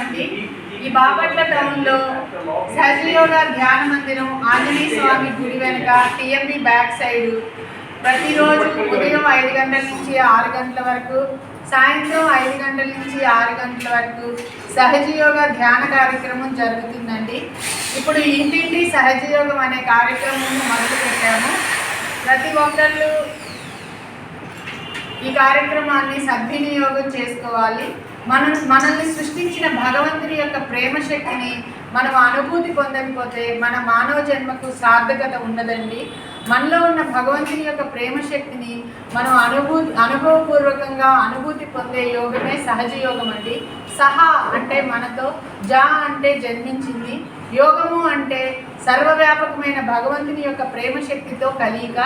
అండి ఈ బాపట్ల టౌన్లో సహజయోగ ధ్యాన మందిరం ఆంజనేయ స్వామి గుడి వెనుక టిఎంబి బ్యాక్ సైడ్ ప్రతిరోజు ఉదయం ఐదు గంటల నుంచి ఆరు గంటల వరకు సాయంత్రం ఐదు గంటల నుంచి ఆరు గంటల వరకు సహజయోగ ధ్యాన కార్యక్రమం జరుగుతుందండి. ఇప్పుడు ఇంటింటి సహజయోగం అనే కార్యక్రమం మొదలు పెట్టాము. ప్రతి ఒక్కళ్ళు ఈ కార్యక్రమాన్ని సద్వినియోగం చేసుకోవాలి. మనం మనల్ని సృష్టించిన భగవంతుని యొక్క ప్రేమ శక్తిని మనం అనుభూతి పొందకపోతే మన మానవ జన్మకు సార్థకత ఉండదండి మనలో ఉన్న భగవంతుని యొక్క ప్రేమ శక్తిని మనం అనుభూతి అనుభవపూర్వకంగా అనుభూతి పొందే యోగమే సహజ యోగం అండి. సహా అంటే మనతో జా అంటే జన్మించింది. యోగము అంటే సర్వవ్యాపకమైన భగవంతుని యొక్క ప్రేమ శక్తితో కలియక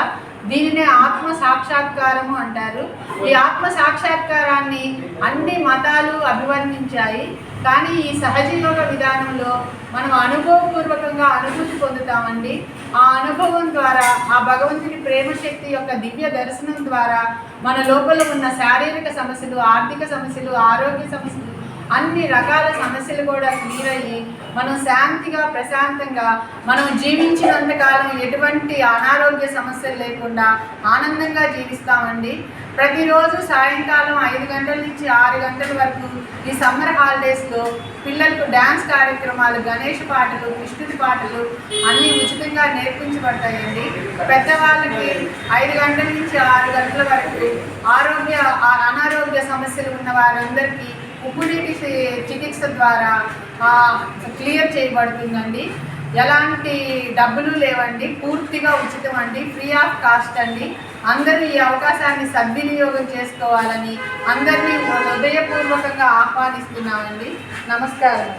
దీనినే ఆత్మ సాక్షాత్కారము అంటారు. ఈ ఆత్మ సాక్షాత్కారం విధానాన్ని అన్ని మతాలు అభివర్ణించాయి. కానీ ఈ సహజ యోగ విధానంలో మనం అనుభవపూర్వకంగా అనుభూతి పొందుతామండి. ఆ అనుభవం ద్వారా ఆ భగవంతుని ప్రేమ శక్తి యొక్క దివ్య దర్శనం ద్వారా మన లోపల ఉన్న శారీరక సమస్యలు ఆర్థిక సమస్యలు ఆరోగ్య సమస్యలు అన్ని రకాల సమస్యలు కూడా క్లియర్ అయ్యి మనం శాంతిగా ప్రశాంతంగా మనం జీవించినంతకాలం ఎటువంటి అనారోగ్య సమస్యలు లేకుండా ఆనందంగా జీవిస్తామండి. ప్రతిరోజు సాయంకాలం ఐదు గంటల నుంచి ఆరు గంటల వరకు ఈ సమ్మర్ హాలిడేస్లో పిల్లలకు డ్యాన్స్ కార్యక్రమాలు గణేష్ పాటలు కృష్ణుడి పాటలు అన్నీ ఉచితంగా నేర్పించబడతాయండి. పెద్దవాళ్ళకి ఐదు గంటల నుంచి ఆరు గంటల వరకు ఆరోగ్య అనారోగ్య సమస్యలు ఉన్న వారందరికీ ఉప్పు చికిత్స ద్వారా క్లియర్ చేయబడుతుందండి. ఎలాంటి డబ్బులు లేవండి పూర్తిగా ఉచితం అండి ఫ్రీ ఆఫ్ కాస్ట్ అండి. అందరూ ఈ అవకాశాన్ని సద్వినియోగం చేసుకోవాలని అందరినీ హృదయపూర్వకంగా ఆహ్వానిస్తున్నామండి. నమస్కారం.